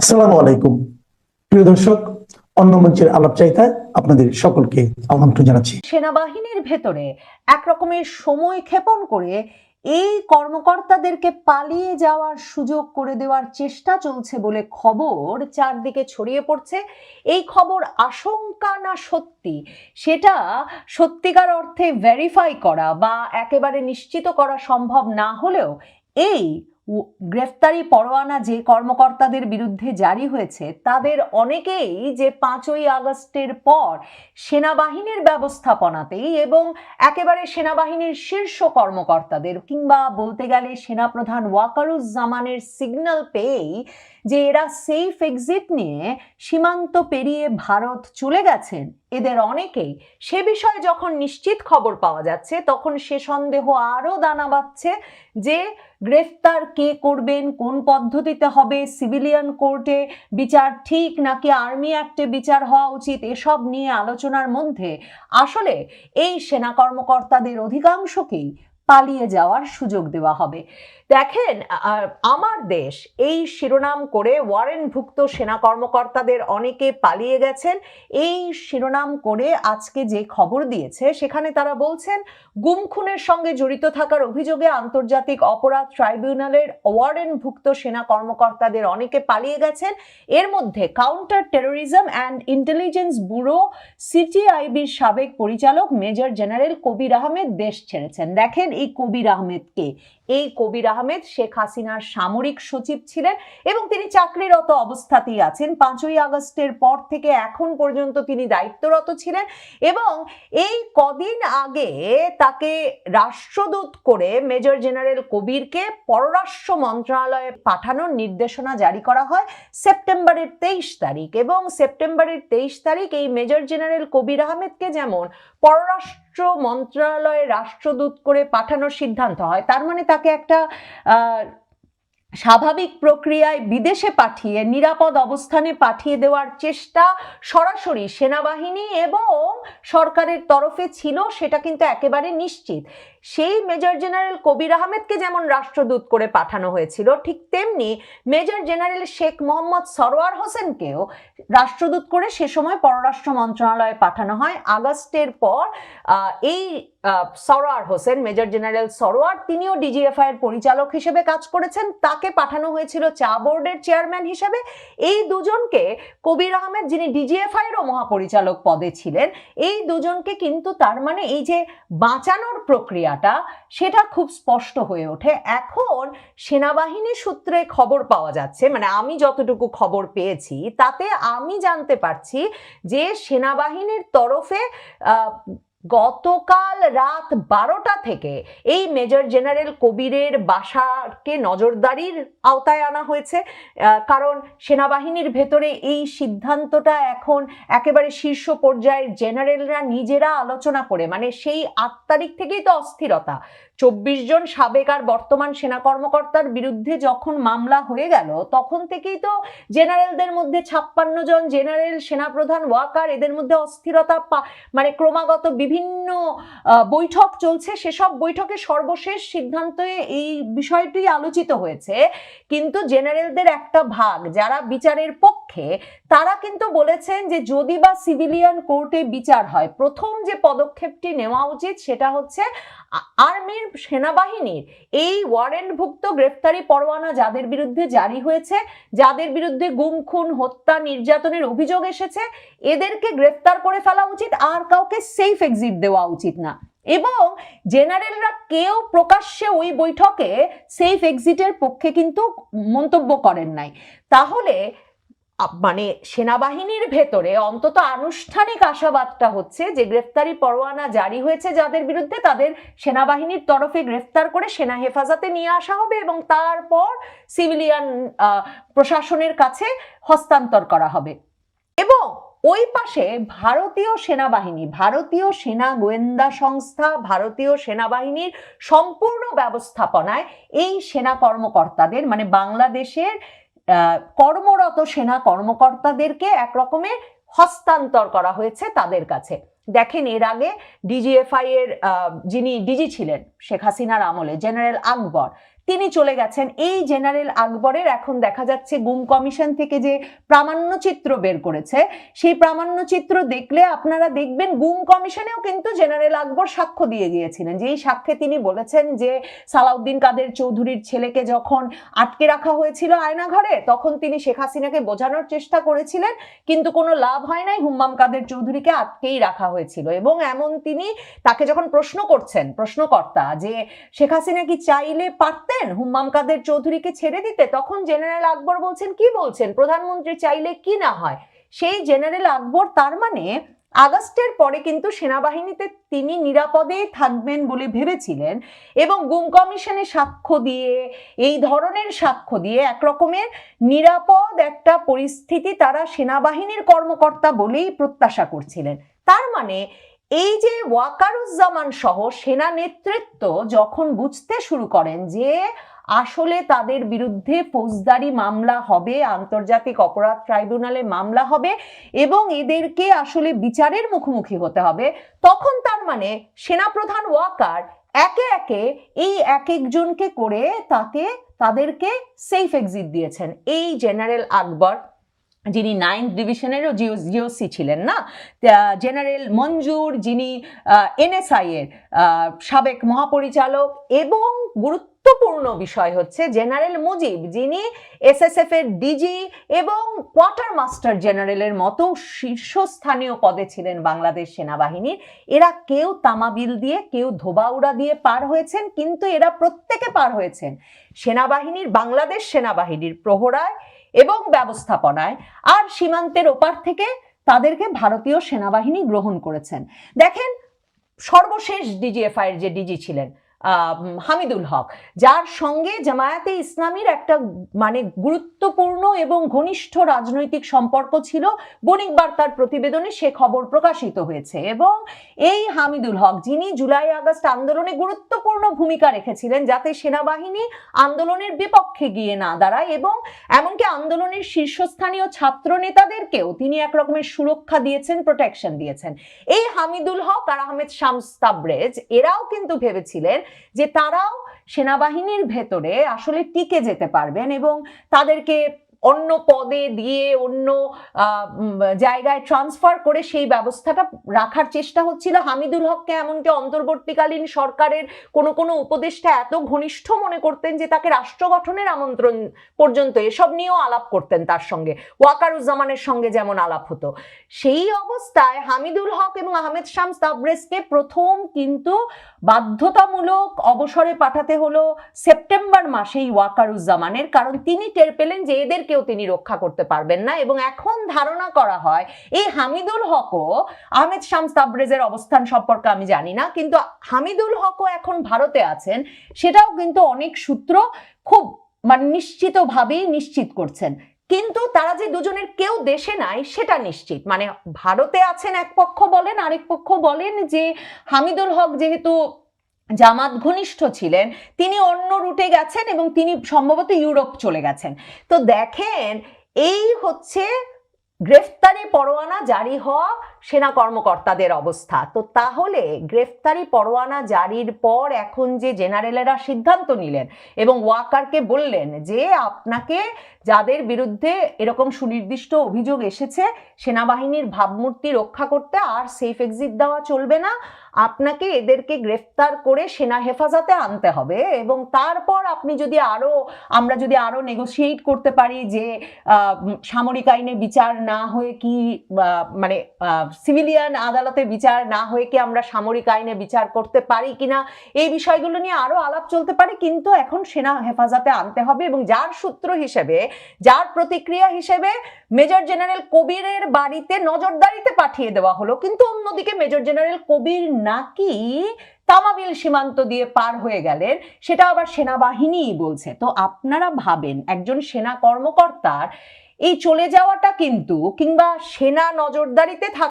আসসালামু আলাইকুম। প্রিয় দর্শক, অন্য মঞ্চের আলাপ চাইতায় আপনাদের সকলকে আমন্ত্রণ জানাচ্ছি। সেনাবাহিনীর ভেতরে এক রকমের সময় ক্ষেপণ করে এই কর্মকর্তাদেরকে পালিয়ে যাওয়ার সুযোগ করে দেওয়ার চেষ্টা চলছে বলে খবর চারদিকে ছড়িয়ে পড়ছে। এই খবর আশঙ্কা না সত্যি? সেটা সত্যিকার অর্থে ভেরিফাই করা বা একেবারে নিশ্চিত করা সম্ভব না হলেও এই গ্রেফতারি পরোয়ানা যে কর্মকর্তাদের বিরুদ্ধে জারি হয়েছে, তাদের অনেকেই যে পাঁচই আগস্টের পর সেনাবাহিনীর ব্যবস্থাপনাতেই এবং একেবারে সেনাবাহিনীর শীর্ষ কর্মকর্তাদের কিংবা বলতে গেলে সেনাপ্রধান ওয়াকারুজ্জামানের সিগন্যাল পেয়েই যে এরা সেফ এক্সিট নিয়ে সীমান্ত পেরিয়ে ভারত চলে গেছেন, এদের অনেকেই। সে বিষয়ে যখন নিশ্চিত খবর পাওয়া যাচ্ছে, তখন সে সন্দেহ আরও দানা বাঁধছে যে গ্রেফতার কে করবেন, কোন পদ্ধতিতে হবে, সিভিলিয়ান কোর্টে বিচার ঠিক নাকি আর্মি অ্যাক্টে বিচার হওয়া উচিত, এসব নিয়ে আলোচনার মধ্যে। আসলে এই সেনা কর্মকর্তাদের অধিকাংশকেই পালিয়ে যাওয়ার সুযোগ দেওয়া হবে। দেখেন আমার দেশ এই শিরোনাম করে ওয়ারেনভুক্ত সেনা কর্মকর্তাদের অনেকে পালিয়ে গেছেন। এই শিরোনাম করে আজকে যে খবর দিয়েছে, সেখানে তারা বলছেন গুম খুনের সঙ্গে জড়িত থাকার অভিযোগে আন্তর্জাতিক অপরাধ ট্রাইব্যুনালের ওয়ারেনভুক্ত সেনা কর্মকর্তাদের অনেকে পালিয়ে গেছেন। এর মধ্যে counter terrorism and intelligence bureau সিটিআইবির সাবেক পরিচালক মেজর জেনারেল কবির আহমেদ দেশ ছেড়েছেন। দেখেন এই কবির আহমেদকে। এই কবির আহমেদ শেখ হাসিনার সামরিক সচিব ছিলেন এবং তিনি চাকরিরত অবস্থাতেই আছেন। পাঁচই আগস্টের পর থেকে এখন পর্যন্ত তিনি দায়িত্বরত ছিলেন এবং এই কদিন আগে তাকে রাষ্ট্রদূত করে মেজর জেনারেল কবিরকে পররাষ্ট্র মন্ত্রণালয়ে পাঠানোর নির্দেশনা জারি করা হয় সেপ্টেম্বরের তেইশ তারিখ এবং সেপ্টেম্বরের তেইশ তারিখ এই মেজর জেনারেল কবির আহমেদকে যেমন পররাষ্ট্র মন্ত্রণালয়ে রাষ্ট্রদূত করে পাঠানোর সিদ্ধান্ত হয়, তার মানে তাকে একটা আহ, স্বাভাবিক প্রক্রিয়ায় বিদেশে পাঠিয়ে, নিরাপদ অবস্থানে পাঠিয়ে দেওয়ার চেষ্টা সরাসরি সেনাবাহিনী এবং সরকারের তরফে ছিল, সেটা কিন্তু একেবারে নিশ্চিত। সেই মেজর জেনারেল কবির আহমেদকে যেমন রাষ্ট্রদূত করে পাঠানো হয়েছিল, ঠিক তেমনি মেজর জেনারেল শেখ মোহাম্মদ সরোয়ার হোসেনকেও রাষ্ট্রদূত করে সে সময় পররাষ্ট্র মন্ত্রণালয়ে পাঠানো হয়। আগস্টের পর এই সরোয়ার হোসেন, মেজর জেনারেল সরোয়ার, তিনিও ডিজিএফআই এর পরিচালক হিসেবে কাজ করেছেন। তাকে পাঠানো হয়েছিল চা বোর্ডের চেয়ারম্যান হিসেবে। এই দুজনকে কবির আহমেদ, যিনি ডিজিএফআই এরও মহাপরিচালক পদে ছিলেন, এই দুজনকে কিন্তু তার মানে এই যে বাঁচানোর প্রক্রিয়াটা, সেটা খুব স্পষ্ট হয়ে ওঠে। এখন সেনাবাহিনী সূত্রে খবর পাওয়া যাচ্ছে মানে আমি যতটুকু খবর পেয়েছি, তাতে আমি জানতে পারছি যে সেনাবাহিনীর তরফে গতকাল রাত বারোটা থেকে এই মেজর জেনারেল কবিরের বাসাকে নজরদারির আওতায় আনা হয়েছে। কারণ সেনাবাহিনীর ভেতরে এই সিদ্ধান্তটা এখন একেবারে শীর্ষ পর্যায়ের জেনারেলরা নিজেরা আলোচনা করে মানে সেই আট তারিখ থেকেই তো অস্থিরতা। চব্বিশ জন সাবেক আর বর্তমান সেনা কর্মকর্তার বিরুদ্ধে যখন মামলা হয়ে গেল, তখন থেকেই তো জেনারেলদের মধ্যে ছাপ্পান্ন জন জেনারেল, সেনাপ্রধান, ওয়াকার, এদের মধ্যে অস্থিরতা মানে ক্রমাগত বিভিন্ন আহ, বৈঠক চলছে সেসব বৈঠকে সর্বশেষ সিদ্ধান্তে এই বিষয়টি আলোচিত হয়েছে। কিন্তু জেনারেলদের একটা ভাগ যারা বিচারের পক্ষে তারা কিন্তু বলেছেন যে যদি বা সিভিলিয়ান কোর্টে বিচার হয়, প্রথম যে পদক্ষেপটি নেওয়া উচিত সেটা হচ্ছে আর্মির সেনাবাহিনীর এই ওয়ারেন্টভুক্ত গ্রেফতারি পরোয়ানা যাদের বিরুদ্ধে জারি হয়েছে, যাদের বিরুদ্ধে গুম, খুন, হত্যা, নির্যাতনের অভিযোগ এসেছে, এদেরকে গ্রেফতার করে ফেলা উচিত, আর কাউকে সেফ এক্সিট দেওয়া উচিত না। এবং জেনারেলরা কেউ প্রকাশ্যে ওই বৈঠকে সেফ এক্সিটের পক্ষে কিন্তু মন্তব্য করেন নাই। তাহলে মানে সেনাবাহিনীর ভেতরে অন্তত আনুষ্ঠানিক আশাবাদটা হচ্ছে যে গ্রেফতারি পরোয়ানা জারি হয়েছে যাদের বিরুদ্ধে তাদের সেনাবাহিনীর তরফে গ্রেফতার করে সেনা হেফাজতে নিয়ে আসা হবে এবং তারপর সিভিলিয়ান প্রশাসনের কাছে হস্তান্তর করা হবে। এবং ওই পাশে ভারতীয় সেনাবাহিনী, ভারতীয় সেনা গোয়েন্দা সংস্থা, ভারতীয় সেনাবাহিনীর সম্পূর্ণ ব্যবস্থাপনায় এই সেনা কর্মকর্তাদের মানে বাংলাদেশের কর্মরত সেনা কর্মকর্তাদেরকে একরকমের হস্তান্তর করা হয়েছে তাদের কাছে। দেখেন, এর আগে ডিজিএফআই এর যিনি, ডিজি ছিলেন শেখ হাসিনার আমলে, জেনারেল আকবর তিনি চলে গেছেন। এই জেনারেল আকবরের এখন দেখা যাচ্ছে গুম কমিশন থেকে যে প্রামাণ্য চিত্র বের করেছে, সেই প্রামাণ্য চিত্র দেখলে আপনারা দেখবেন গুম কমিশনেও কিন্তু জেনারেল আকবর সাক্ষ্য দিয়ে গিয়েছিলেন। যেই সাক্ষ্যে তিনি বলেছেন যে সালাউদ্দিন কাদের চৌধুরীর ছেলেকে যখন আটকে রাখা হয়েছিল আয়নাঘরে, তখন তিনি শেখ হাসিনাকে বোঝানোর চেষ্টা করেছিলেন, কিন্তু কোনো লাভ হয় নাই হুম্মাম কাদের চৌধুরীকে আটকেই রাখা হয়েছিল। এবং এমন তিনি তাকে যখন প্রশ্ন করছেন, প্রশ্নকর্তা যে শেখ হাসিনা কি চাইলে পারতেন হুম্মাম কাদের চৌধুরীকে ছেড়ে দিতে? তখন জেনারেল আকবর বলছেন, কি বলছেন? প্রধানমন্ত্রী চাইলে কি না হয়? সেই জেনারেল আকবর, তার মানে আগস্টের পরে কিন্তু সেনাবাহিনীতে তিনি নিরাপদে থাকবেন বলে ভেবেছিলেন এবং গুম কমিশনে সাক্ষ্য দিয়ে, এই ধরনের সাক্ষ্য দিয়ে একরকমের নিরাপদ একটা পরিস্থিতি তারা সেনাবাহিনীর কর্মকর্তা বলেই প্রত্যাশা করছিলেন। তার মানে এই যে ওয়াকারুজ্জামান সহ সেনা নেতৃত্ব যখন বুঝতে শুরু করেন যে আসলে তাদের বিরুদ্ধে ফৌজদারি মামলা হবে, আন্তর্জাতিক অপরাধ ট্রাইব্যুনালে মামলা হবে এবং এদেরকে আসলে বিচারের মুখোমুখি হতে হবে, তখন তার মানে সেনাপ্রধান ওয়াকার একে একে এই এক একজনকে করে তাকে, তাদেরকে সেফ এক্সিট দিয়েছেন। এই জেনারেল আকবর যিনি নাইন্থ ডিভিশনেরও জিও, জিওসি ছিলেন না জেনারেল মঞ্জুর যিনি এনএসআই এর সাবেক মহাপরিচালক এবং গুরুত্বপূর্ণ বিষয় হচ্ছে জেনারেল মুজিব, যিনি এসএসএফ এর ডিজি এবং কোয়ার্টার মাস্টার জেনারেলের মতো শীর্ষস্থানীয় পদে ছিলেন বাংলাদেশ সেনাবাহিনীর। এরা কেউ তামাবিল দিয়ে, কেউ ধোবাউড়া দিয়ে পার হয়েছেন, কিন্তু এরা প্রত্যেকে পার হয়েছেন। সেনাবাহিনীর, বাংলাদেশ সেনাবাহিনীর প্রহরায় এবং ব্যবস্থাপনায় আর সীমান্তের ওপার থেকে তাদেরকে ভারতীয় সেনাবাহিনী গ্রহণ করেছেন। দেখেন সর্বশেষ ডিজিএফআই এর যে ডিজি ছিলেন হামিদুল হক, যার সঙ্গে জামায়াতে ইসলামীর একটা মানে গুরুত্বপূর্ণ এবং ঘনিষ্ঠ রাজনৈতিক সম্পর্ক ছিল। বণিক বার্তার প্রতিবেদনে সে খবর প্রকাশিত হয়েছে এবং এই হামিদুল হক, যিনি জুলাই আগস্ট আন্দোলনে গুরুত্বপূর্ণ ভূমিকা রেখেছিলেন যাতে সেনাবাহিনী আন্দোলনের বিপক্ষে গিয়ে না দাঁড়ায় এবং এমনকি আন্দোলনের শীর্ষস্থানীয় ছাত্র নেতাদেরকেও তিনি এক রকমের সুরক্ষা দিয়েছেন প্রোটেকশন দিয়েছেন। এই হামিদুল হক আর আহমেদ শামস তাবরেজ, এরাও কিন্তু ভেবেছিলেন যে তারাও সেনাবাহিনীর ভেতরে আসলে টিকে যেতে পারবেন এবং তাদেরকে অন্য পদে দিয়ে অন্য জায়গায় ট্রান্সফার করে সেই ব্যবস্থাটা রাখার চেষ্টা হচ্ছিল। হামিদুল হককে এমনকি অন্তর্বর্তীকালীন সরকারের কোনো কোনো উপদেষ্টা এত ঘনিষ্ঠ মনে করতেন যে তাকে রাষ্ট্র গঠনের আমন্ত্রণ পর্যন্ত এসব নিয়েও আলাপ করতেন তার সঙ্গে। ওয়াকারুজ্জামানের সঙ্গে যেমন আলাপ হতো। সেই অবস্থায় হামিদুল হক এবং আহমেদ শামস তাবরেজকে প্রথম কিন্তু বাধ্যতামূলক অবসরে পাঠাতে হলো সেপ্টেম্বর মাসেই ওয়াকারুজ্জামানের, কারণ তিনি টের পেলেন যে এদেরকেও তিনি রক্ষা করতে পারবেন না। এবং এখন ধারণা করা হয়, এই হামিদুল হকও, আহমেদ শামস তাবরেজের অবস্থান সম্পর্কে আমি জানি না, কিন্তু হামিদুল হকও এখন ভারতে আছেন, সেটাও কিন্তু অনেক সূত্র খুব মানে নিশ্চিতভাবেই নিশ্চিত করছেন। কিন্তু তারা যে দুজনের কেউ দেশে নাই, সেটা নিশ্চিত। মানে ভারতে আছেন এক পক্ষ বলেন, আরেক পক্ষ বলেন যে হামিদুল হক যেহেতু জামাত ঘনিষ্ঠ ছিলেন, তিনি অন্য রুটে গেছেন এবং তিনি সম্ভবত ইউরোপ চলে গেছেন। তো দেখেন, এই হচ্ছে গ্রেফতারি পরোয়ানা জারি হওয়া সেনা কর্মকর্তাদের অবস্থা। তো তাহলে গ্রেফতারি পরোয়ানা জারির পর এখন যে জেনারেলেরা সিদ্ধান্ত নিলেন এবং ওয়াকারকে বললেন যে আপনাকে যাদের বিরুদ্ধে এরকম সুনির্দিষ্ট অভিযোগ এসেছে, সেনাবাহিনীর ভাবমূর্তি রক্ষা করতে আর সেফ এক্সিট দেওয়া চলবে না। আপনাকে এদেরকে গ্রেফতার করে সেনা হেফাজতে আনতে হবে এবং তারপর আপনি যদি আরও আমরা যদি আরও নেগোসিয়েট করতে পারি যে সামরিক আইনে বিচার না হয়ে কি মানে সিভিলিয়ান আদালতে বিচার না হয়ে কি আমরা সামরিক আইনে বিচার করতে পারি কিনা, এই বিষয়গুলো নিয়ে আরও আলাপ চলতে পারে, কিন্তু এখন সেনা হেফাজতে আনতে হবে এবং যার সূত্র হিসেবে, যার প্রতিক্রিয়া হিসেবে মেজর জেনারেল কবিরের বাড়িতে নজরদারিতে পাঠিয়ে দেওয়া হলো, কিন্তু অন্যদিকে মেজর জেনারেল কবির নাকি তামাবিল সীমান্ত দিয়ে পার হয়ে গেলেন, সেটা আবার সেনাবাহিনীই বলছে। তো আপনারা ভাবেন, একজন সেনা কর্মকর্তার এই চলে যাওয়াটা কিন্তু, কিংবা সেনা নজরদারিতে থাকা